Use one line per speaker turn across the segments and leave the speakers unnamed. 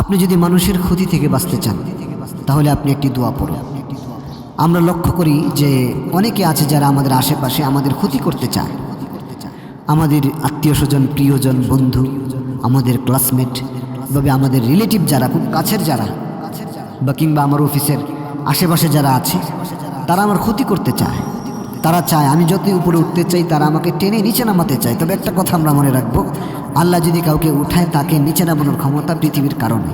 আপনি যদি মানুষের ক্ষতি থেকে বাঁচতে চান, তাহলে আপনি একটি দোয়া পড়ুন। আমরা লক্ষ্য করি যে অনেকে আছে যারা আমাদের আশেপাশে আমাদের ক্ষতি করতে চায়। আমাদের আত্মীয় স্বজন প্রিয়জন, বন্ধু, আমাদের ক্লাসমেট তবে আমাদের রিলেটিভ যারা, খুব কাছের যারা, বা কিংবা আমার অফিসের আশেপাশে যারা আছে, তারা আমার ক্ষতি করতে চায়। তারা চায়। আমি যতই উপরে উঠতে চাই, তারা আমাকে টেনে নিচে নামাতে চায়। তবে একটা কথা আমরা মনে রাখব, আল্লাহ যদি কাউকে উঠায়, তাকে নিচে নামানোর ক্ষমতা পৃথিবীর কারণে।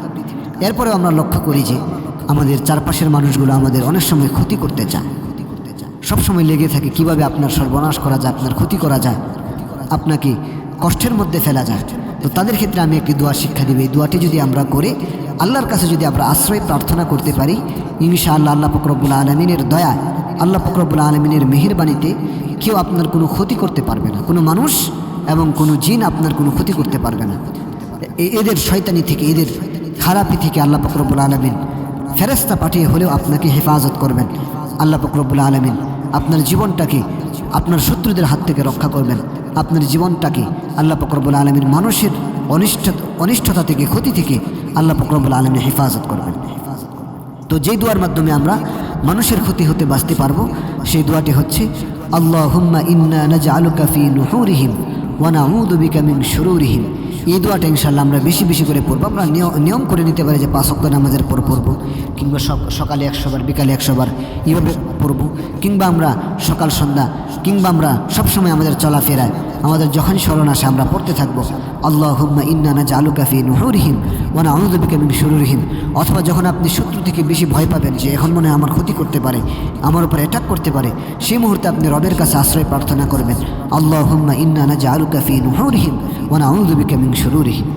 এরপরেও আমরা লক্ষ্য করি যে, আমাদের চারপাশের মানুষগুলো আমাদের অনেক সময় ক্ষতি করতে চায়। সব সময় লেগে থাকে, কীভাবে আপনার সর্বনাশ করা যায়, আপনার ক্ষতি করা যায়, আপনাকে কষ্টের মধ্যে ফেলা যায়। তো তাদের ক্ষেত্রে আমি একটি দোয়া শিক্ষা দিব। এই দোয়াটি যদি আমরা করে, আল্লাহর কাছে যদি আমরা আশ্রয় প্রার্থনা করতে পারি ইনশা আল্লাহ আল্লাহ ফকরবুল্লা আলমিনের দয়া আল্লাহ ফকরবুল্লা আলমিনের মেহেরবানিতে কেউ আপনার কোনো ক্ষতি করতে পারবে না। কোনো মানুষ এবং কোনো জিন আপনার কোনো ক্ষতি করতে পারবে না। এদের শয়তানি থেকে, এদের খারাপি থেকে আল্লাহ ফকরবুল আলমিন ফেরেস্তা পাঠিয়ে হলেও আপনাকে হেফাজত করবেন। আল্লাহ ফকরবুল আলমিন আপনার জীবনটাকে আপনার শত্রুদের হাত থেকে রক্ষা করবেন। আপনার জীবনটাকে আল্লাহ ফকরবুল আলমিন মানুষের অনিষ্ট অনিষ্টতা থেকে, ক্ষতি থেকে আল্লাহ ফকরবুল আলমিন হেফাজত করবেন। তো যেই দুয়ার মাধ্যমে আমরা মানুষের ক্ষতি হতে বাঁচতে পারব। সেই দোয়াটি হচ্ছে আল্লাহ হুম্মা কাফি এই দোয়াটা ইনশাল্লাহ আমরা বেশি বেশি করে পড়ব। আমরা নিয়- নিয়ম করে নিতে পারি যে পাঁচ অক্ট নামাজের পর পড়ব, কিংবা সক- সকালে একশো বার, বিকালে একশো বার এইভাবে পড়ব, কিংবা আমরা সকাল সন্ধ্যা, কিংবা আমরা সবসময় আমাদের চলাফেরায় আমাদের যখন স্মরণ আসে, আমরা পড়তে থাকব আল্লাহ হুম্মা ইন্না না জালু কাফি নুহরহীন ওনা আনন্দবিকে আমি শুরুরিহিম। অথবা যখন আপনি শত্রু থেকে বেশি ভয় পাবেন যে এখন মনে আমার ক্ষতি করতে পারে, আমার উপর অ্যাটাক করতে পারে, সেই মুহূর্তে আপনি রবের কাছে আশ্রয় প্রার্থনা করবেন আল্লাহ হুম্মা ইন্না না জালু কাফি নুহরহীন ওনা আনন্দবিকে আমি শুরুরিহিম।